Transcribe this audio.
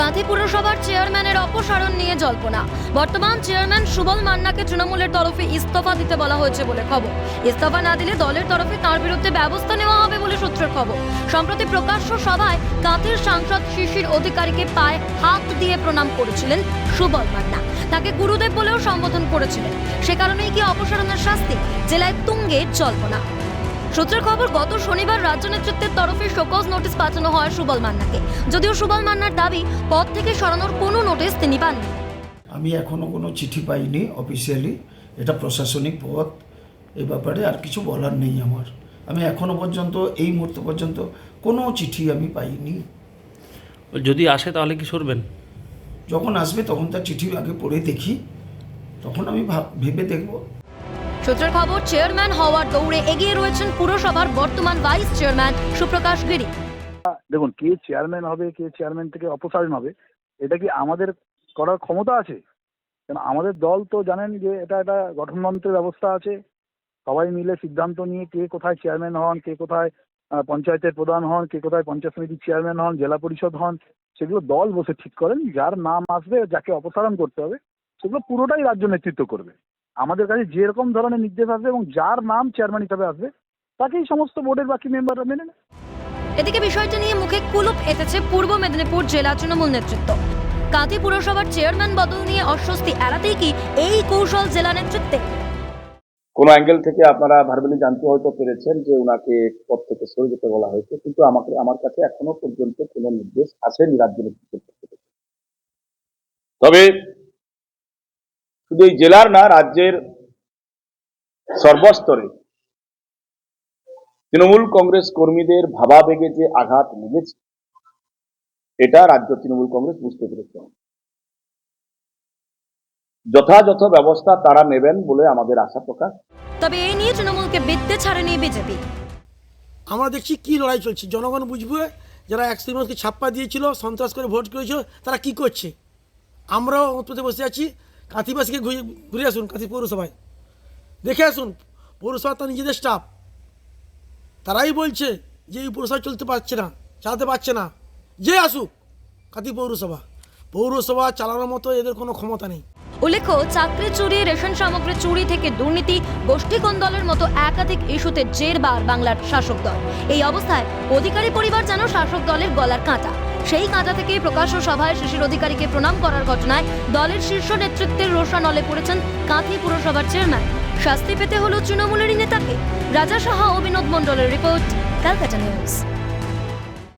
কাঁথি পুরসভার চেয়ারম্যানের অপসারণ নিয়ে জল্পনা। বর্তমান চেয়ারম্যান সুবল মান্নাকে তৃণমূলের তরফে ইস্তফা দিতে বলা হয়েছে বলে খবর। ইস্তফা না দিলে দলের তরফে তার বিরুদ্ধে ব্যবস্থা নেওয়া হবে বলে সূত্রের খবর। সম্প্রতি প্রকাশ্য সভায় কাঁথির সাংসদ শিশির অধিকারীকে পায়ে হাত দিয়ে প্রণাম করেছিলেন সুবল মান্না। তাকে গুরুদেব বলেও সম্বোধন করেছিলেন। সে কারণেই কি অপসারণের শাস্তি? জেলায় তুঙ্গে জল্পনা। সূত্রের খবর গত শনিবার রাজ্য নেতৃত্বের তরফে শোকজ নোটিশ পাঠানো হয় সুবল মান্নাকে। যদিও সুবল মান্নার দাবি পদ থেকে সরানোর কোনো নোটিশ তিনি পাননি। আমি এখনও কোনো চিঠি পাইনি অফিসিয়ালি এটা প্রশাসনিক পদ এ ব্যাপারে আর কিছু বলার নেই আমার। আমি এখনও পর্যন্ত এই মুহূর্ত পর্যন্ত কোনো চিঠি আমি পাইনি। যদি আসে তাহলে কি সরবেন? যখন আসবে তখন তার চিঠি আগে পড়ে দেখি। তখন আমি ভাব- ভেবে দেখব। সূত্রের খবর, চেয়ারম্যান হওয়ার দৌড়ে এগিয়ে রয়েছেন পুরসভার বর্তমান ভাইস চেয়ারম্যান সুপ্রকাশ গিরি। দেখুন, কে চেয়ারম্যান হবে, কে চেয়ারম্যান থেকে অপসারণ হবে, এটা কি আমাদের করার ক্ষমতা আছে? কেন, আমাদের দল তো জানেন যে এটা একটা গঠনতন্ত্রের ব্যবস্থা আছে। সবাই মিলে সিদ্ধান্ত নিয়ে কে কোথায় চেয়ারম্যান হন, কে কোথায় পঞ্চায়েতের প্রধান হন, কে কোথায় পঞ্চায়েত সমিতির চেয়ারম্যান হন, জেলা পরিষদ হন, সেগুলো দল বসে ঠিক করেন, যার নাম আসবে, যাকে অপসারণ করতে হবে, সেগুলো পুরোটাই রাজ্য নেতৃত্ব করবে। আমাদের কাছে যেরকম ধরনের নির্দেশ আসবে এবং যার নাম চেয়ারম্যান হিসাবে আসবে তাকেই সমস্ত বোর্ডের বাকি মেম্বাররা মেনে নেয় এদিকে বিষয়টি নিয়ে মুখে কুলুপ এসেছে পূর্ব মেদিনীপুর জেলা তৃণমূল নেতৃত্ব। কাঁথি পুরসভার চেয়ারম্যান বদল নিয়ে অস্বস্তি এড়াতেই কি এই কৌশল জেলা নেতৃত্বে? কোন অ্যাঙ্গেল থেকে আপনারা ভার্বালি জানতে হয়তো পেরেছেন যে ওনাকে পদ থেকে সরে যেতে বলা হয়েছে কিন্তু আমাকে আমার কাছে এখনও পর্যন্ত কোনো নির্দেশ আসেনি রাজ্য নেতৃত্বের তবে শুধু এই জেলার না রাজ্যের সর্বস্তরে তৃণমূল কংগ্রেস কর্মীদের ভাবাবেগে যে আঘাত লেগেছে এটা রাজ্য তৃণমূল কংগ্রেস বুঝতে পেরেছে। যথাযথ ব্যবস্থা তারা নেবেন বলে আমাদের আশা প্রকাশ। তবে এই নিয়ে তৃণমূলকে বিদ্যে ছাড়েনি বিজেপি। আমরা দেখছি কি লড়াই চলছে। জনগণ বুঝবে যারা মানুষকে ছাপ্পা দিয়েছিল সন্ত্রাস করে ভোট করেছিল তারা কি করছে? আমরাও অন্তত বসে আছি। কাঁথিবাসীকে ঘুরে ঘুরে আসুন, কাঁথি পৌরসভায়। দেখে আসুন পৌরসভা তার নিজেদের স্টাফ তারাই বলছে যে এই পৌরসভা চলতে পারছে না, চালাতে পারছে না। যে আসুক, কাঁথি পৌরসভা। পৌরসভা চালানোর মতো এদের কোনো ক্ষমতা নেই। উল্লেখ্য, চাকরি চুরি, রেশন সামগ্রী চুরি থেকে দুর্নীতি গোষ্ঠী কোন্দলের মতো একাধিক ইস্যুতে জেরবার বাংলার শাসক দল। এই অবস্থায় অধিকারী পরিবার যেন শাসক দলের গলার কাঁটা। সেই কাঁটা থেকে প্রকাশ্য সভায় শিশির অধিকারীকে প্রণাম করার ঘটনায় দলের শীর্ষ নেতৃত্বের রোষা নলে পড়েছেন কাঁথি পুরসভার চেয়ারম্যান। শাস্তি পেতে হলো তৃণমূলেরই নেতাকে। রাজা সাহা ও বিনোদ মণ্ডলের রিপোর্ট, ক্যালকাটা নিউজ।